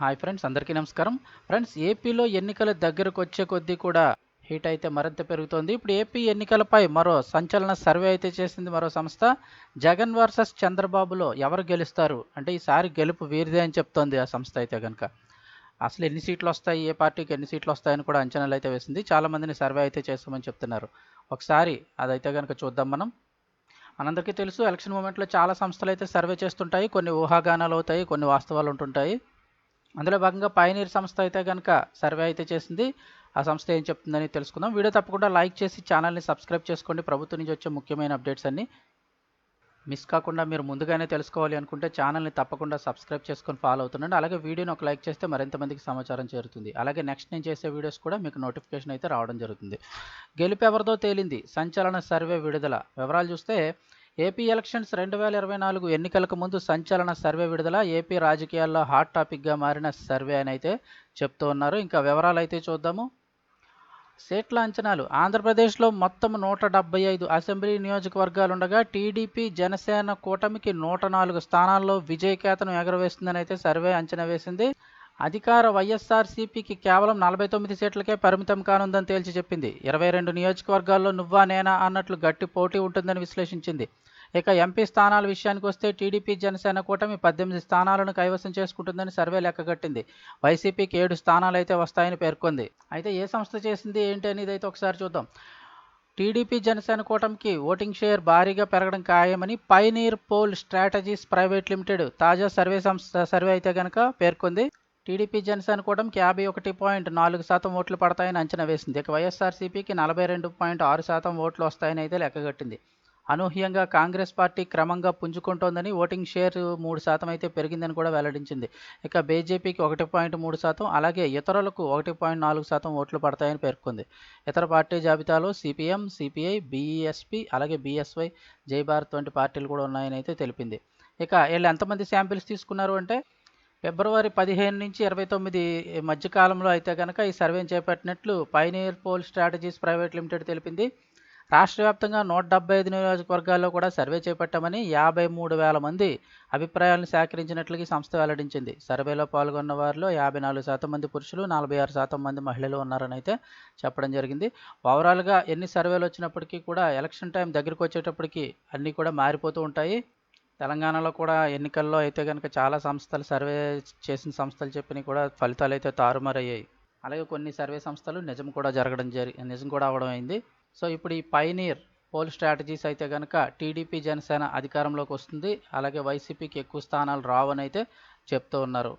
Hi friends అందరికీ నమస్కారం. Friends ఏపీలో ఎన్నికల దగ్గరకు వచ్చే కొద్దీ కూడా హీట్ అయితే మరింత పెరుగుతోంది. ఇప్పుడు ఏపీ ఎన్నికలపై మరో సంచలన సర్వే అయితే చేసింది మరో సంస్థ. జగన్ వర్సెస్ చంద్రబాబులో ఎవరు గెలుస్తారు? అంటే ఈసారి గెలుపు వీరిదే అని చెప్తోంది ఆ సంస్థ అయితే కనుక అసలు ఎన్ని సీట్లు వస్తాయి? ఏ పార్టీకి ఎన్ని సీట్లు వస్తాయని కూడా అంచనాలు అయితే వేసింది. చాలామందిని సర్వే అయితే చేస్తామని చెప్తున్నారు. ఒకసారి అదైతే కనుక చూద్దాం మనం. మనందరికీ తెలుసు ఎలక్షన్ మూమెంట్లో చాలా సంస్థలు అయితే సర్వే చేస్తుంటాయి. కొన్ని ఊహాగానాలు అవుతాయి కొన్ని వాస్తవాలు ఉంటుంటాయి. అందులో భాగంగా పైనీర్ సంస్థ అయితే కనుక సర్వే అయితే చేసింది. ఆ సంస్థ ఏం చెప్తుందని తెలుసుకుందాం. వీడియో తప్పకుండా లైక్ చేసి ఛానల్ని సబ్స్క్రైబ్ చేసుకోండి. ప్రభుత్వం నుంచి వచ్చే ముఖ్యమైన అప్డేట్స్ అన్ని మిస్ కాకుండా మీరు ముందుగానే తెలుసుకోవాలి అనుకుంటే ఛానల్ని తప్పకుండా సబ్స్క్రైబ్ చేసుకొని ఫాలో అవుతుండండి. అలాగే వీడియోని ఒక లైక్ చేస్తే మరింత మందికి సమాచారం చేరుతుంది. అలాగే నెక్స్ట్ నేను చేసే వీడియోస్ కూడా మీకు నోటిఫికేషన్ అయితే రావడం జరుగుతుంది. గెలుపు ఎవరిదో తేలింది. సంచలన సర్వే విడుదల. వివరాలు చూస్తే ఏపీ ఎలక్షన్స్ రెండు వేల ఇరవై నాలుగు ఎన్నికలకు ముందు సంచలన సర్వే విడుదల ఏపీ రాజకీయాల్లో హాట్ టాపిక్గా మారిన సర్వే అని అయితే చెప్తూ ఉన్నారు. ఇంకా వివరాలు అయితే చూద్దాము. సీట్ల అంచనాలు. ఆంధ్రప్రదేశ్లో మొత్తం నూట డెబ్బై ఐదు అసెంబ్లీ నియోజకవర్గాలు ఉండగా టీడీపీ జనసేన కూటమికి నూట నాలుగు స్థానాల్లో విజయకేతనం ఎగరవేస్తుందని అయితే సర్వే అంచనా వేసింది. అధికార వైఎస్ఆర్సీపీకి కేవలం నలభై తొమ్మిది సీట్లకే పరిమితం కానుందని తేల్చి చెప్పింది. ఇరవై రెండు నియోజకవర్గాల్లో నువ్వా నేనా అన్నట్లు గట్టి పోటీ ఉంటుందని విశ్లేషించింది. ఇక ఎంపీ స్థానాల విషయానికి వస్తే టీడీపీ జనసేన కూటమి పద్దెనిమిది స్థానాలను కైవసం చేసుకుంటుందని సర్వే లెక్కగట్టింది వైసీపీకి ఏడు స్థానాలు అయితే వస్తాయని పేర్కొంది. అయితే ఏ సంస్థ చేసింది ఏంటి అనేది అయితే ఒకసారి చూద్దాం. టీడీపీ జనసేన కూటమికి ఓటింగ్ షేర్ భారీగా పెరగడం ఖాయమని pioneer poll strategies private limited తాజా సర్వే సంస్థ సర్వే అయితే కనుక పేర్కొంది. టీడీపీ జనసేన కూటమికి యాభై ఒకటి పాయింట్ నాలుగు శాతం ఓట్లు పడతాయని అంచనా వేసింది. ఇక వైఎస్ఆర్సీపీకి నలభై రెండు పాయింట్ ఆరు శాతం ఓట్లు వస్తాయని అయితే లెక్కగట్టింది అనూహ్యంగా కాంగ్రెస్ పార్టీ క్రమంగా పుంజుకుంటోందని ఓటింగ్ షేర్ మూడు శాతం అయితే పెరిగిందని కూడా వెల్లడించింది. ఇక బీజేపీకి ఒకటి పాయింట్ మూడు శాతం అలాగే ఇతరులకు ఒకటి పాయింట్ నాలుగు శాతం ఓట్లు పడతాయని పేర్కొంది. ఇతర పార్టీ జాబితాలో సిపిఎం సిపిఐ బీఎస్పీ అలాగే బీఎస్వై జయభారత్ వంటి పార్టీలు కూడా ఉన్నాయని అయితే తెలిపింది. ఇక వీళ్ళు ఎంతమంది శాంపిల్స్ తీసుకున్నారు అంటే ఫిబ్రవరి పదిహేను నుంచి ఇరవై తొమ్మిది మధ్యకాలంలో అయితే కనుక ఈ సర్వే చేపట్టినట్లు pioneer poll strategies private limited తెలిపింది. రాష్ట్ర వ్యాప్తంగా నూట డెబ్బై ఐదు నియోజకవర్గాల్లో కూడా సర్వే చేపట్టామని యాభై మూడు వేల మంది అభిప్రాయాలను సేకరించినట్లుగా ఈ సంస్థ వెల్లడించింది. సర్వేలో పాల్గొన్న వారిలో యాభై నాలుగు శాతం మంది పురుషులు నలభై ఆరు శాతం మంది మహిళలు ఉన్నారని అయితే చెప్పడం జరిగింది. ఓవరాల్గా ఎన్ని సర్వేలు వచ్చినప్పటికీ కూడా ఎలక్షన్ టైం దగ్గరికి వచ్చేటప్పటికి అన్నీ కూడా మారిపోతూ ఉంటాయి. తెలంగాణలో కూడా ఎన్నికల్లో అయితే కనుక చాలా సంస్థలు సర్వే చేసిన సంస్థలు చెప్పినవి కూడా ఫలితాలు అయితే తారుమారయ్యాయి. అలాగే కొన్ని సర్వే సంస్థలు నిజం కూడా జరగడం జరి నిజం కూడా అవడం అయింది. సో ఇప్పుడు ఈ పైనీర్ పోల్ స్ట్రాటజీస్ అయితే కనుక టీడీపీ జనసేన అధికారంలోకి వస్తుంది. అలాగే వైసీపీకి ఎక్కువ స్థానాలు రావని అయితే చెప్తూ ఉన్నారు.